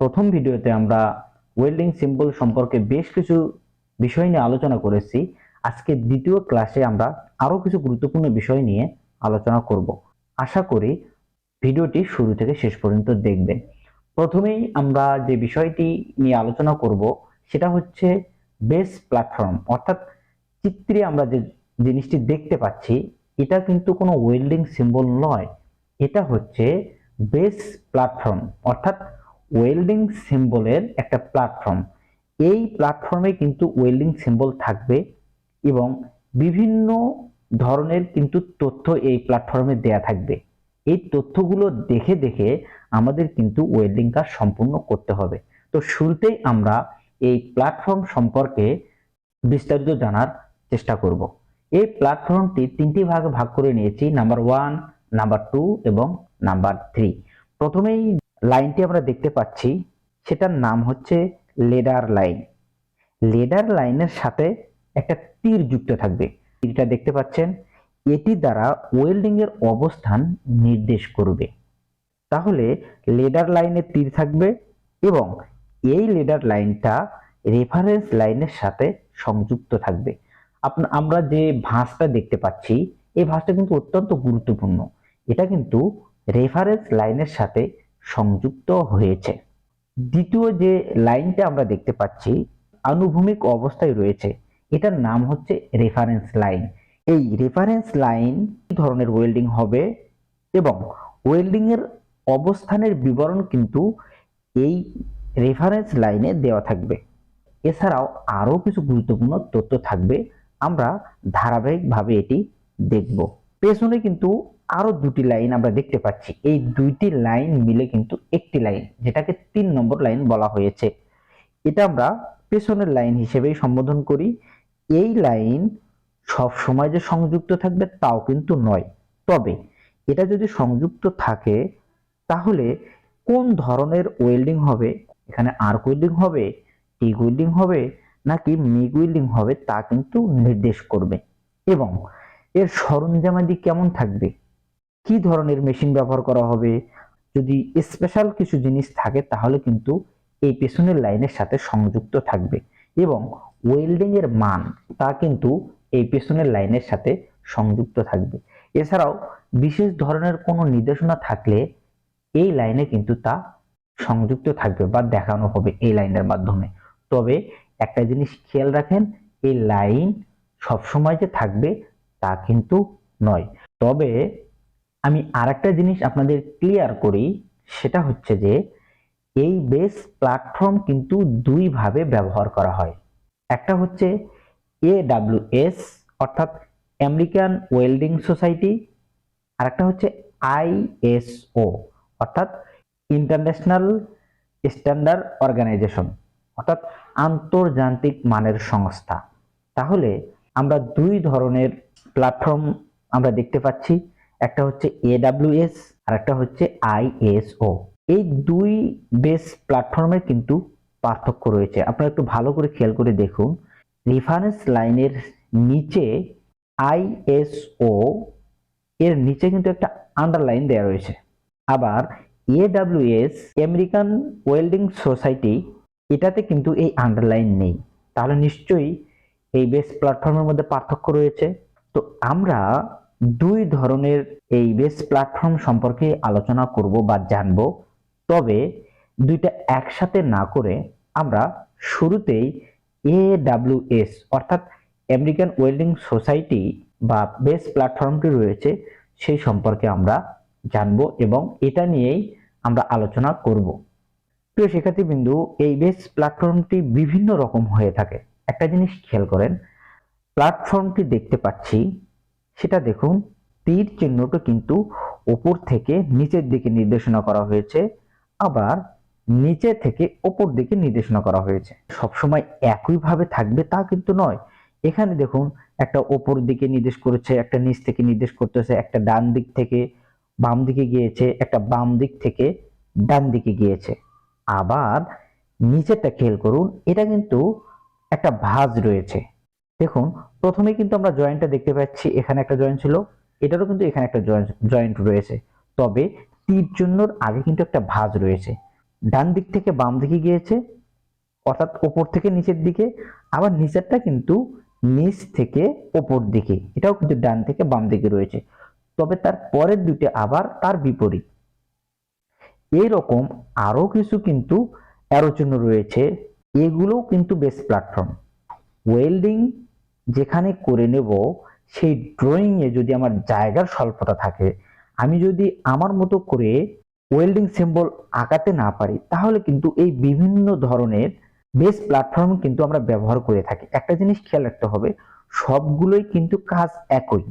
প্রথম ভিডিওতে আমরা ওয়েল্ডিং সিম্বল সম্পর্কে বেশ কিছু বিষয় নিয়ে আলোচনা করেছি। আজকে দ্বিতীয় ক্লাসে আমরা আরও কিছু গুরুত্বপূর্ণ বিষয় নিয়ে আলোচনা করব। আশা করি ভিডিওটি শুরু থেকে শেষ পর্যন্ত দেখবেন প্রথমেই আমরা যে বিষয়টি নিয়ে আলোচনা করব, সেটা হচ্ছে বেস প্ল্যাটফর্ম অর্থাৎ চিত্রে আমরা যে জিনিসটি দেখতে পাচ্ছি, এটা কিন্তু কোনো ওয়েল্ডিং সিম্বল নয়। এটা হচ্ছে বেস প্ল্যাটফর্ম অর্থাৎ ওয়েল্ডিং সিম্বলের একটা প্ল্যাটফর্ম এই প্ল্যাটফর্মে কিন্তু ওয়েল্ডিং সিম্বল থাকবে এবং বিভিন্ন ধরনের কিন্তু তথ্য এই প্ল্যাটফর্মে দেয়া থাকবে। এই তথ্যগুলো দেখে দেখে আমাদের কিন্তু ওয়েল্ডিং কাজ সম্পূর্ণ করতে হবে। তো শুরুতেই আমরা এই প্ল্যাটফর্ম সম্পর্কে বিস্তারিত জানার চেষ্টা করব। এই প্ল্যাটফর্মটি তিনটি ভাগে ভাগ করে নিয়েছি নাম্বার ওয়ান নাম্বার টু এবং নাম্বার থ্রি প্রথমেই লাইনটি আমরা দেখতে পাচ্ছি, সেটার নাম হচ্ছে লেডার লাইন। লেডার লাইনের সাথে একটা তীর যুক্ত থাকবে। তীরটা দেখতে পাচ্ছেন, এটি দ্বারা ওয়েল্ডিং এর অবস্থান নির্দেশ করবে। তাহলে লেডার লাইনে তীর থাকবে এবং এই লেডার লাইনটা রেফারেন্স লাইনের সাথে সংযুক্ত থাকবে। আপনা- আমরা যে ভাঁজটা দেখতে পাচ্ছি, এই ভাঁজটা কিন্তু অত্যন্ত গুরুত্বপূর্ণ। এটা কিন্তু রেফারেন্স লাইনের সাথে সংযুক্ত হয়েছে। দ্বিতীয় যে লাইনটা আমরা দেখতে পাচ্ছি, আনুভূমিক অবস্থায় রয়েছে, এটার নাম হচ্ছে রেফারেন্স লাইন এই রেফারেন্স লাইন কি ধরনের ওয়েল্ডিং হবে এবং ওয়েল্ডিং এর অবস্থানের বিবরণ কিন্তু এই রেফারেন্স লাইনে দেওয়া থাকবে। এছাড়াও আরও কিছু গুরুত্বপূর্ণ তথ্য থাকবে, আমরা ধারাবাহিকভাবে এটি দেখব। পেছনে কিন্তু আরও দুটি লাইন আমরা দেখতে পাচ্ছি। এই দুইটি লাইন মিলে কিন্তু একটি লাইন, যেটাকে তিন নম্বর লাইন বলা হয়েছে। এটা আমরা পেছনের লাইন হিসেবেই সম্বোধন করি। এই লাইন সব সময় যে সংযুক্ত থাকবে তাও কিন্তু নয়। তবে এটা যদি সংযুক্ত থাকে, তাহলে কোন ধরনের ওয়েল্ডিং হবে? এখানে আর্ক ওয়েল্ডিং হবে টিক ওয়েল্ডিং হবে, নাকি মিগ ওয়েল্ডিং হবে তা কিন্তু নির্দেশ করবে। এবং এর সরঞ্জামাদি কেমন থাকবে? কি ধরনের মেশিন ব্যবহার করা হবে? যদি স্পেশাল কিছু জিনিস থাকে, তাহলে কিন্তু এই পেছনের লাইনের সাথে সংযুক্ত থাকবে এবং ওয়েল্ডিং এর মান, তা কিন্তু এই পেছনের লাইনের সাথে সংযুক্ত থাকবে। এছাড়াও বিশেষ ধরনের কোনো নির্দেশনা থাকলে এই লাইনে কিন্তু তা সংযুক্ত থাকবে বা দেখানো হবে এই লাইনের মাধ্যমে। তবে একটা জিনিস খেয়াল রাখেন, এই লাইন সবসময় যে থাকবে তা কিন্তু নয়। তবে আমি আরেকটা জিনিস আপনাদের ক্লিয়ার করি, সেটা হচ্ছে যে এই বেস প্ল্যাটফর্ম কিন্তু দুই ভাবে ব্যবহার করা হয়। একটা হচ্ছে এ এডাব্লিউএস অর্থাৎ আমেরিকান ওয়েল্ডিং সোসাইটি আর একটা হচ্ছে আইএসও অর্থাৎ ইন্টারন্যাশনাল স্ট্যান্ডার্ড অর্গানাইজেশন অর্থাৎ আন্তর্জাতিক মানের সংস্থা। তাহলে আমরা দুই ধরনের প্ল্যাটফর্ম আমরা দেখতে পাচ্ছি। একটা হচ্ছে এডাব্লিউএস আর একটা হচ্ছে আইএসও এই দুই বেস প্ল্যাটফর্মের কিন্তু পার্থক্য রয়েছে। আপনারা একটু ভালো করে খেয়াল করে দেখুন। রেফারেন্স লাইনের নিচে আইএসও এর নিচে কিন্তু একটা আন্ডারলাইন দেওয়া রয়েছে। আবার এডাব্লিউএস আমেরিকান ওয়েল্ডিং সোসাইটি, এটাতে কিন্তু এই আন্ডারলাইন নেই। তাহলে নিশ্চয়ই এই বেস প্ল্যাটফর্মের মধ্যে পার্থক্য রয়েছে। তো আমরা দুই ধরনের এই বেস প্ল্যাটফর্ম সম্পর্কে আলোচনা করব বা জানব। তবে দুইটা একসাথে না করে আমরা শুরুতেই এডাব্লিউএস অর্থাৎ আমেরিকান ওয়েল্ডিং সোসাইটি বা বেস প্ল্যাটফর্মটি রয়েছে, সেই সম্পর্কে আমরা জানব এবং এটা নিয়েই আমরা আলোচনা করব। প্রিয় শিক্ষার্থীবৃন্দু, এই বেস প্ল্যাটফর্মটি বিভিন্ন রকম হয়ে থাকে। একটা জিনিস খেয়াল করেন, প্ল্যাটফর্মটি দেখতে পাচ্ছি সেটা দেখুন, তীর চিহ্নটা কিন্তু উপর থেকে নিচের দিকে নির্দেশনা করা হয়েছে, আবার নিচে থেকে ওপর দিকে নির্দেশনা করা হয়েছে। সবসময় একইভাবে থাকবে তা কিন্তু নয়। এখানে দেখুন, একটা ওপর দিকে নির্দেশ করেছে, একটা নিচ থেকে নির্দেশ করতেছে, একটা ডান দিক থেকে বাম দিকে গিয়েছে, একটা বাম দিক থেকে ডান দিকে গিয়েছে। আবার নিচেরটা খেয়াল করুন, এটা কিন্তু একটা ভাঁজ রয়েছে। দেখুন প্রথমে কিন্তু আমরা জয়েন্টটা দেখতে পাচ্ছি, এখানে একটা জয়েন্ট ছিল, এটারও কিন্তু এখানে একটা জয়েন্ট রয়েছে। তবে তীর চিহ্নর আগে কিন্তু একটা ভাঁজ রয়েছে। ডান দিক থেকে বাম দিকে গিয়েছে, অর্থাৎ ওপর থেকে নিচের দিকে, আবার নিচেরটা কিন্তু নিচ থেকে ওপর দিকে, এটাও কিন্তু ডান থেকে বাম দিকে রয়েছে। তবে তার পরের দুটি আবার তার বিপরীত। এইরকম আরও কিছু কিন্তু অ্যারো চিহ্ন রয়েছে, এগুলোও কিন্তু বেস্ট প্ল্যাটফর্ম ওয়েল্ডিং যেখানে করে নেব, সেই ড্রয়িং এ যদি আমার জায়গার স্বল্পতা থাকে, আমি যদি আমার মতো করে ওয়েল্ডিং সিম্বল আঁকাতে না পারি, তাহলে কিন্তু এই বিভিন্ন ধরনের বেস প্ল্যাটফর্ম কিন্তু আমরা ব্যবহার করে থাকি। একটা জিনিস খেয়াল রাখতে হবে, সবগুলোই কিন্তু কাজ একই।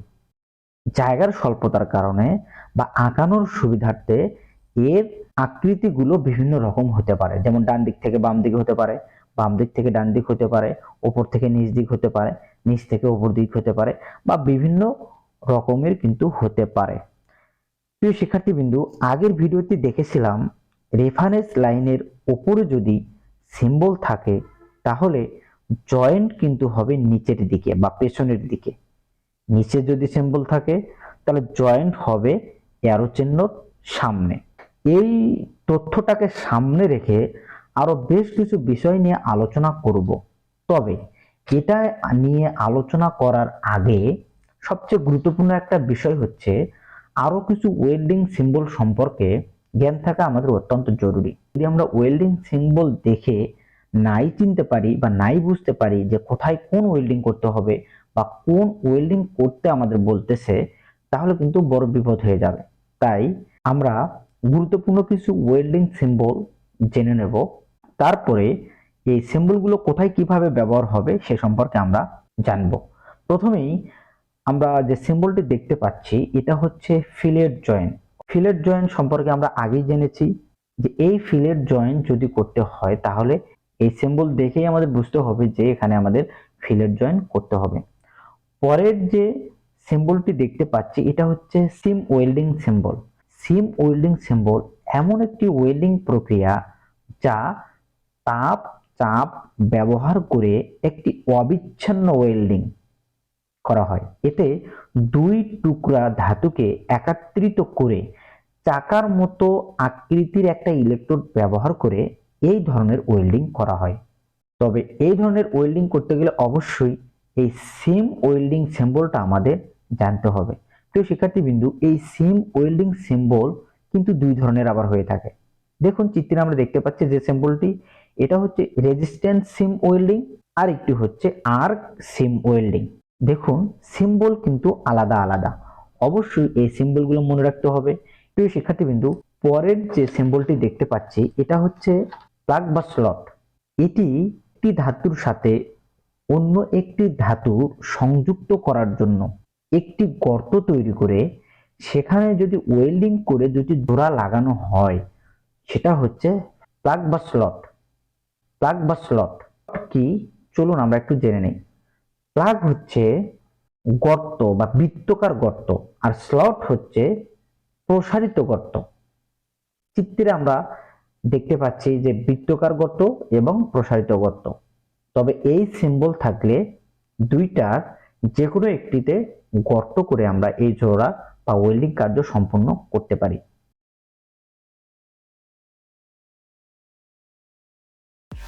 জায়গার স্বল্পতার কারণে বা আঁকানোর সুবিধার্থে এর আকৃতিগুলো বিভিন্ন রকম হতে পারে, যেমন ডান দিক থেকে বাম দিকে হতে পারে। বাম দিক থেকে ডান দিক হতে পারে, ওপর থেকে নিচ দিক হতে পারে, নিচ থেকে ওপর দিক হতে পারে বা বিভিন্ন রকমের কিন্তু হতে পারে। প্রিয় শিক্ষার্থীবৃন্দু, আগের ভিডিওতে দেখেছিলাম রেফারেন্স লাইনের ওপরে যদি সিম্বল থাকে, তাহলে জয়েন্ট কিন্তু হবে নিচের দিকে বা পেছনের দিকে। নিচে যদি সিম্বল থাকে, তাহলে জয়েন্ট হবে অ্যারো চিহ্নর সামনে। এই তথ্যটাকে সামনে রেখে আরও বেশ কিছু বিষয় নিয়ে আলোচনা করব। তবে এটা নিয়ে আলোচনা করার আগে সবচেয়ে গুরুত্বপূর্ণ একটা বিষয় হচ্ছে, আরও কিছু ওয়েল্ডিং সিম্বল সম্পর্কে জ্ঞান থাকা আমাদের অত্যন্ত জরুরি। যদি আমরা ওয়েল্ডিং সিম্বল দেখে নাই চিনতে পারি বা নাই বুঝতে পারি যে কোথায় কোন ওয়েল্ডিং করতে হবে বা কোন ওয়েল্ডিং করতে আমাদের বলতেছে, তাহলে কিন্তু বড় বিপদ হয়ে যাবে। তাই আমরা গুরুত্বপূর্ণ কিছু ওয়েল্ডিং সিম্বল জেনে নেব। তারপরে এই সিম্বলগুলো কোথায় কীভাবে ব্যবহার হবে সে সম্পর্কে আমরা জানব। প্রথমেই আমরা যে সিম্বলটি দেখতে পাচ্ছি, এটা হচ্ছে ফিলেট জয়েন ফিলেট জয়েন সম্পর্কে আমরা আগেই জেনেছি যে এই ফিলেট জয়েন যদি করতে হয়, তাহলে এই সিম্বল দেখেই আমাদের বুঝতে হবে যে এখানে আমাদের ফিলেট জয়েন করতে হবে। পরের যে সিম্বলটি দেখতে পাচ্ছি, এটা হচ্ছে seam welding symbol seam welding symbol এমন একটি ওয়েল্ডিং প্রক্রিয়া যা তাপ চাপ ব্যবহার করে একটি অবিচ্ছিন্ন ওয়েল্ডিং করা হয়। এতে দুই টুকরা ধাতুকে একাত্রিত করে চাকার মতো আকৃতির একটা ইলেকট্রোড ব্যবহার করে এই ধরনের ওয়েল্ডিং করা হয়। তবে এই ধরনের ওয়েল্ডিং করতে গেলে অবশ্যই এই সিম ওয়েল্ডিং সিম্বলটা আমাদের জানতে হবে। প্রিয় শিক্ষার্থীবিন্দু, এই সিম ওয়েল্ডিং সিম্বল কিন্তু দুই ধরনের আবার হয়ে থাকে। দেখুন, চিত্রে আমরা দেখতে পাচ্ছি যে সিম্বলটি এটা হচ্ছে রেজিস্ট্যান্স সিম ওয়েল্ডিং আর একটি হচ্ছে আর্ক সিম ওয়েল্ডিং দেখুন সিম্বল কিন্তু আলাদা আলাদা। অবশ্যই এই সিম্বলগুলো মনে রাখতে হবে। প্রিয় শিক্ষার্থীবিন্দু, পরের যে সিম্বলটি দেখতে পাচ্ছি, এটা হচ্ছে প্লাগ বা স্লট এটি একটি ধাতুর সাথে অন্য একটি ধাতু সংযুক্ত করার জন্য একটি গর্ত তৈরি করে, সেখানে যদি ওয়েল্ডিং করে দুটি জোড়া লাগানো হয়, সেটা হচ্ছে প্লাগ বা স্লট প্লাগ বা স্লট কি? চলুন আমরা একটু জেনে নেই। প্লাগ হচ্ছে গর্ত বা বৃত্তকার গর্ত আর স্লট হচ্ছে প্রসারিত গর্ত। চিত্রে আমরা দেখতে পাচ্ছি যে বৃত্তকার গর্ত এবং প্রসারিত গর্ত। তবে এই সিম্বল থাকলে দুইটার যে কোনো একটিতে গর্ত করে আমরা এই জোড়া বা ওয়েল্ডিং কার্য সম্পন্ন করতে পারি।